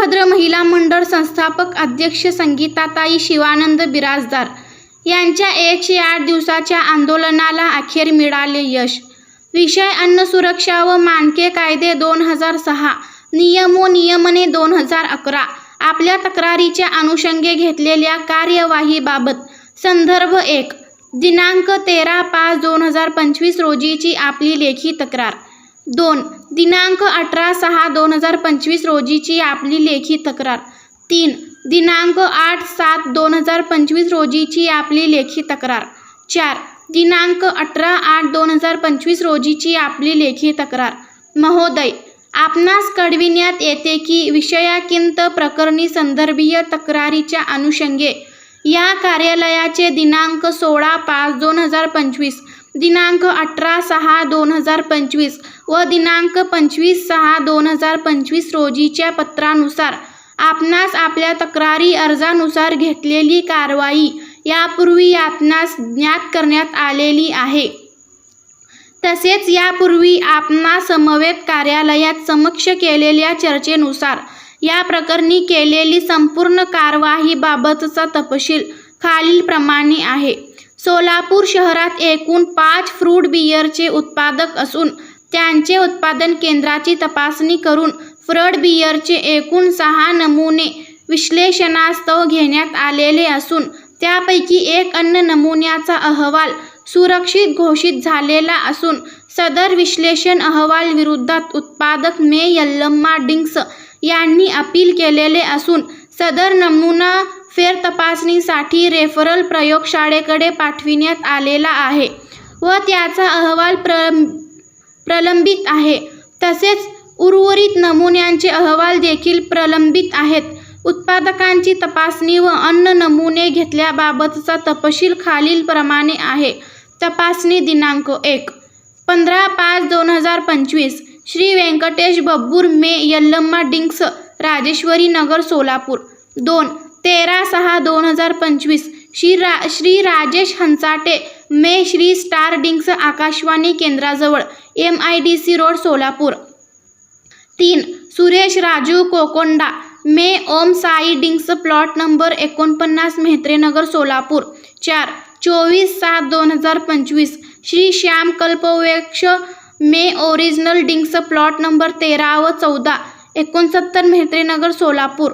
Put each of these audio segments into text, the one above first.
वीरभद्र महिला मंडळ संस्थापक अध्यक्ष संगीताताई शिवानंद बिराजदार यांच्या एकशे आठ दिवसाच्या आंदोलनाला अखेर मिळाले यश. विषय अन्न सुरक्षा व मानके कायदे दोन हजार सहा नियमो नियमने दोन हजार अकरा आपल्या तक्रारीच्या अनुषंगे घेतलेल्या कार्यवाहीबाबत संदर्भ एक दिनांक तेरा पाच दोन हजार पंचवीस रोजीची आपली लेखी तक्रार. दोन दिनांक अठरा सहा दोन हजार पंचवीस रोजीची आपली लेखी तक्रार. तीन दिनांक आठ सात दोन हजार पंचवीस रोजीची आपली लेखी तक्रार. चार दिनांक अठरा आठ दोन हजार पंचवीस रोजीची आपली लेखी तक्रार. महोदय आपणास कळविण्यात येते की विषयाकिंत प्रकरणी संदर्भीय तक्रारीच्या अनुषंगे या कार्यालयाचे दिनांक सोळा पाच दोन हजार पंचवीस दिनांक अठरा सहा दोन हजार पंचवीस व दिनांक पंचवीस सहा दोन हजार पंचवीस रोजीच्या पत्रानुसार आपणास आपल्या तक्रारी अर्जानुसार घेतलेली कारवाई यापूर्वी आपणास ज्ञात करण्यात आलेली आहे. तसेच यापूर्वी आपणा समवेत कार्यालयात समक्ष केलेल्या चर्चेनुसार या प्रकरणी केलेली संपूर्ण कारवाहीबाबतचा तपशील खालीलप्रमाणे आहे. सोलापूर शहरात एकूण पाच फ्रूट बियरचे उत्पादक असून त्यांचे उत्पादन केंद्राची तपासणी करून फ्रड बियरचे एकूण सहा नमुने विश्लेषणास्तव घेण्यात आलेले असून त्यापैकी एक अन्न नमुन्याचा अहवाल सुरक्षित घोषित झालेला असून सदर विश्लेषण अहवाल विरुद्धात उत्पादक मे यल्लम्मा डिंग्स यांनी अपील केलेले असून सदर नमुना फेरतपासणीसाठी रेफरल प्रयोगशाळेकडे पाठविण्यात आलेला आहे व त्याचा अहवाल प्र प्रलंबित आहे. तसेच उर्वरित नमुन्यांचे अहवाल देखील प्रलंबित आहेत. उत्पादकांची तपासणी व अन्न नमुने घेतल्याबाबतचा तपशील खालीलप्रमाणे आहे. तपासणी दिनांक एक. पंधरा पाच दोन हजार पंचवीस. श्री व्यंकटेश बब्बूर मे यल्लम्मा डिंक्स राजेश्वरी नगर सोलापूर. दोन. तेरा सहा दोन हजार पंचवीस. श्री रा श्री राजेश हंचाटे मे Shri star drinks Akashvani केंद्राजवळ M I D C road Solapur. तीन सुरेश राजू कोकोंडा मे Om Sai drinks plot number एकोणपन्नास मेहत्रेनगर सोलापूर. चार चोवीस सात दोन हजार पंचवीस. श्री श्याम कल्पवृक्ष मे ओरिजिनल डिंक्स प्लॉट नंबर तेरा व चौदा. एकोणसत्तर मेहत्रेनगर सोलापूर.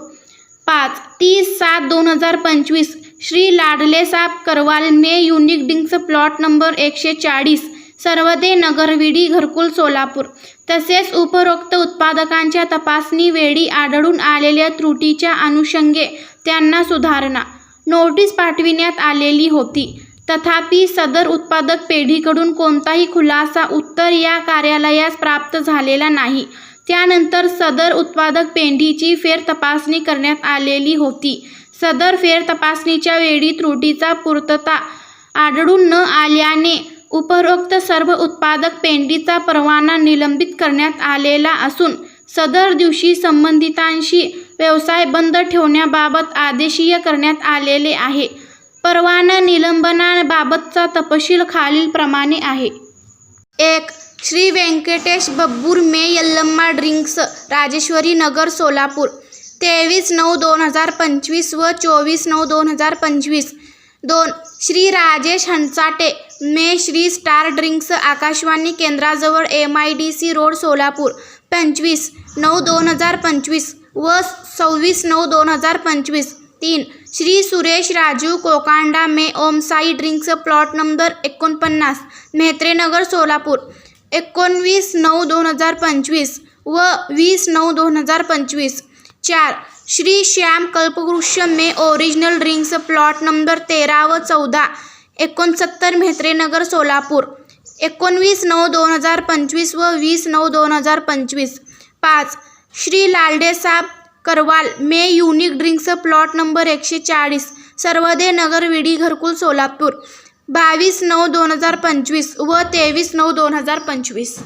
पाच तीस सात दोन हजार पंचवीस. श्री लाडलेसाब करवाल ने युनिक डिंक्स प्लॉट नंबर एकशे चाळीस. सर्वदे नगरविडी घरकुल सोलापूर. तसेच उपरोक्त उत्पादकांच्या तपासणी वेळी आढळून आलेल्या त्रुटीच्या अनुषंगे त्यांना सुधारणा. नोटीस पाठविण्यात आलेली होती. तथापि सदर उत्पादक पेढीकडून कोणताही खुलासा उत्तर या कार्यालयास प्राप्त झालेला नाही. त्यानंतर सदर उत्पादक पेंढीची फेरतपासणी करण्यात आलेली होती. सदर फेरतपासणीच्या वेळी त्रुटीचा पूर्तता आढळून न आल्याने उपरोक्त सर्व उत्पादक पेंडीचा परवाना निलंबित करण्यात आलेला असून सदर दिवशी संबंधितांशी व्यवसाय बंद ठेवण्याबाबत आदेशीय करण्यात आलेले आहे. परवाना निलंबनाबाबतचा तपशील खालीलप्रमाणे आहे. एक श्री व्यंकटेश बब्बूर मे यल्लम्मा ड्रिंक्स राजेश्वरी नगर सोलापूर. तेवीस नऊ दोन हजार पंचवीस व चोवीस नऊ दोन हजार पंचवीस. दोन श्री राजेश हंचाटे मे Shri star drinks Akashvani केंद्राजवळ M I D C road Solapur. पंचवीस नऊ दोन हजार पंचवीस व सव्वीस नऊ दोन हजार पंचवीस. तीन श्री सुरेश राजू कोकांडा मे ओमसाई ड्रिंक्स प्लॉट नंबर एकोणपन्नास मेहत्रेनगर सोलापूर. एकोणवीस नऊ दोन हजार पंचवीस व वीस नऊ दोन हजार पंचवीस. चार श्री श्याम कल्पवृक्ष मे ओरिजिनल ड्रिंक्स प्लॉट नंबर तेरा व चौदा एकोणसत्तर म्हेत्रेनगर सोलापूर. एकोणवीस नऊ दोन हजार पंचवीस व वीस नऊ दोन हजार पंचवीस. पाच श्री लालडेसाब करवाल मे युनिक ड्रिंक्स प्लॉट नंबर एकशे चाळीस सर्वदे नगर विडी घरकुल सोलापूर. बावीस नऊ दोन हजार पंचवीस व तेवीस नऊ दोन हजार पंचवीस.